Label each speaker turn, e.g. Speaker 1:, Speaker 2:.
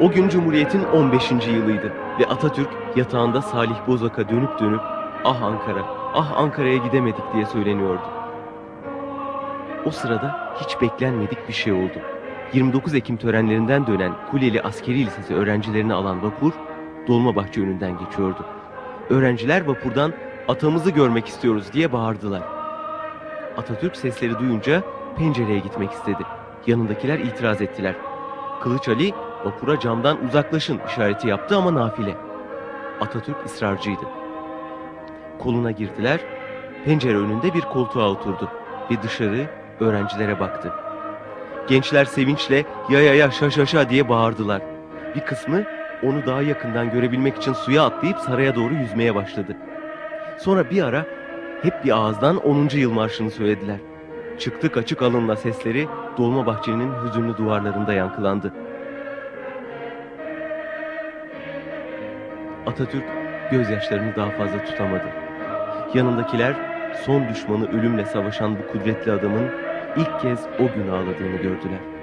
Speaker 1: O gün Cumhuriyet'in 15. yılıydı ve Atatürk yatağında Salih Bozak'a dönüp dönüp ah Ankara, ah Ankara'ya gidemedik diye söyleniyordu. O sırada hiç beklenmedik bir şey oldu. 29 Ekim törenlerinden dönen Kuleli Askeri Lisesi öğrencilerini alan vapur Dolmabahçe önünden geçiyordu. Öğrenciler vapurdan atamızı görmek istiyoruz diye bağırdılar. Atatürk sesleri duyunca pencereye gitmek istedi. Yanındakiler itiraz ettiler. Kılıç Ali vapura camdan uzaklaşın işareti yaptı ama nafile. Atatürk ısrarcıydı. Koluna girdiler, pencere önünde bir koltuğa oturdu ve dışarı öğrencilere baktı. Gençler sevinçle ya ya ya şa şa şa diye bağırdılar. Bir kısmı onu daha yakından görebilmek için suya atlayıp saraya doğru yüzmeye başladı. Sonra bir ara hep bir ağızdan 10. yıl marşını söylediler. Çıktık açık alınla sesleri Dolmabahçe'nin hüzünlü duvarlarında yankılandı. Atatürk gözyaşlarını daha fazla tutamadı. Yanındakiler son düşmanı ölümle savaşan bu kudretli adamın ilk kez o gün ağladığını gördüler.